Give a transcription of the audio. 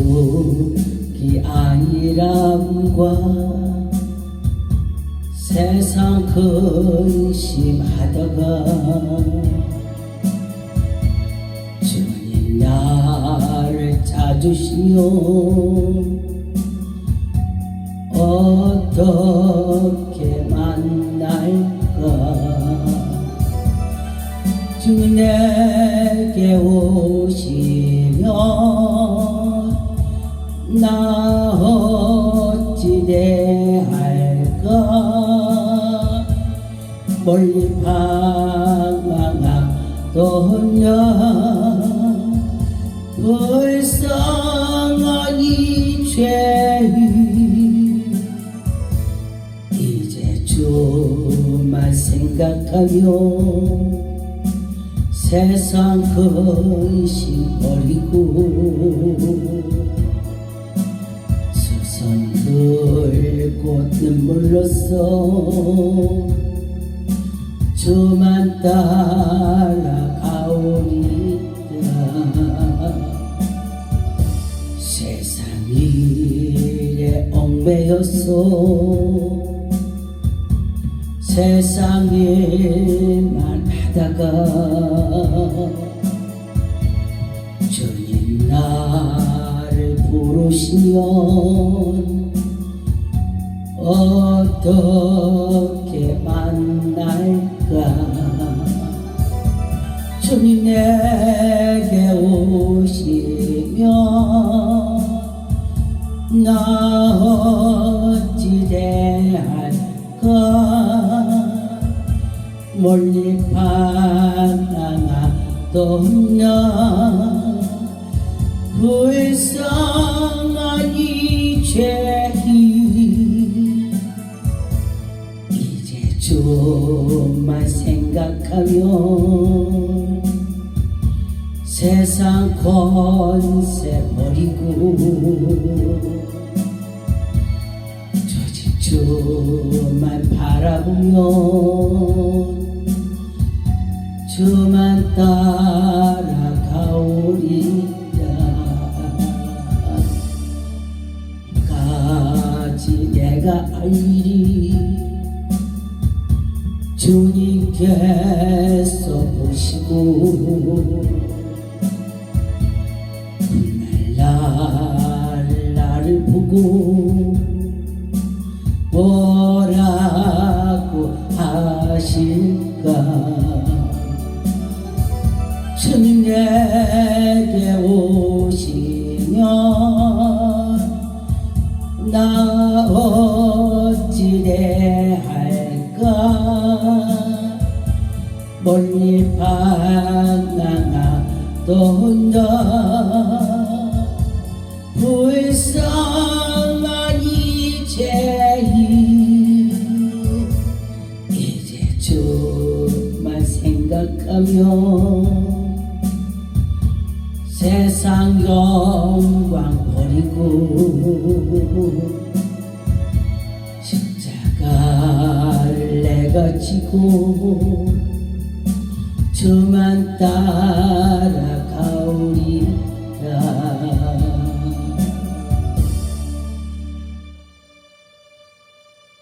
죽이 아니람과 세상 근심하다가 주님 나를 찾으시며 어떻게 만날까? 주 내게 오시면 나 어찌 대할까? 멀리 방황하더냐 불쌍하니 죄인. 이제 주만 생각하며 세상 근심 버리고 들고 눈물로써 주만 따라가오리라. 세상 일에 얽매여서 세상 일만 하다가 주님 나를 부르시면 어떻게 만날까? 주님 내게 오시면 나 어찌 대할까? 멀리 방황하더냐 불쌍 좀만 생각하면 세상 권세 버리고 조직 주만 바라보면 주만 따라가오리라. 가지 내가 할 일이 주님께서 보시고 날 나를 나를 보고 뭐라고 하실까? 주님 내게 오시면 나 어찌 대할 까 멀리 방황하더냐 불쌍하니 죄인 이제 주만 생각하며 세상 영광 버리고 내가 지고 주만 따라